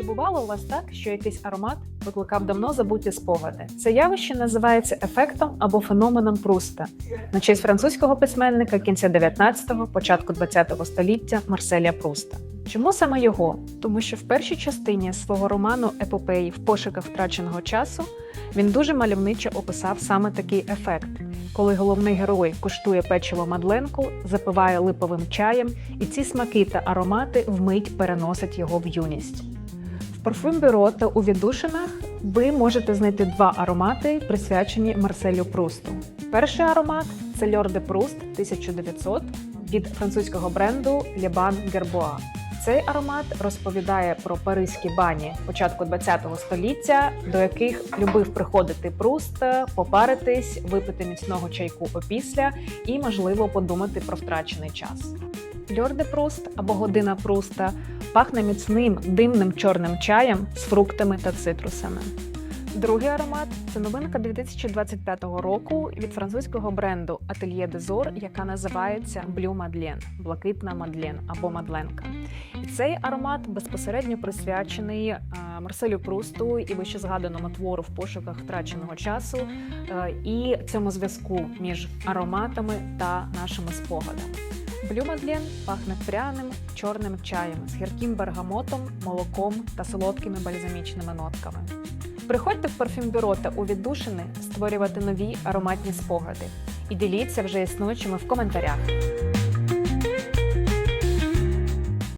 Чи бувало у вас так, що якийсь аромат викликав давно забуті спогади? Це явище називається ефектом або феноменом Пруста на честь французького письменника кінця 19-го, початку 20-го століття Марселя Пруста. Чому саме його? Тому що в першій частині свого роману Епопеї в пошуках втраченого часу він дуже мальовничо описав саме такий ефект, коли головний герой куштує печиво мадленку, запиває липовим чаєм, і ці смаки та аромати вмить переносять його в юність. Парфюм-бюро та у віддушинах ви можете знайти два аромати, присвячені Марселю Прусту. Перший аромат це Льор де Пруст 1900 від французького бренду Ban Gerbois. Цей аромат розповідає про паризькі бані початку ХХ століття, до яких любив приходити Пруст, попаритись, випити міцного чайку опісля і, можливо, подумати про втрачений час. Льор де Пруст або година Пруста пахне міцним димним чорним чаєм з фруктами та цитрусами. Другий аромат це новинка 2025 року від французького бренду Atelier des Ors, яка називається Blue Madeleine – блакитна Мадлен або Мадленка. І цей аромат безпосередньо присвячений е, Марселю Прусту і вищезгаданому твору в пошуках втраченого часу е, і цьому зв'язку між ароматами та нашими спогадами. Блю Мадлен пахне пряним чорним чаєм з гірким бергамотом, молоком та солодкими бальзамічними нотками. Приходьте в парфюмбюро та у віддушини створювати нові ароматні спогади і діліться вже існуючими в коментарях.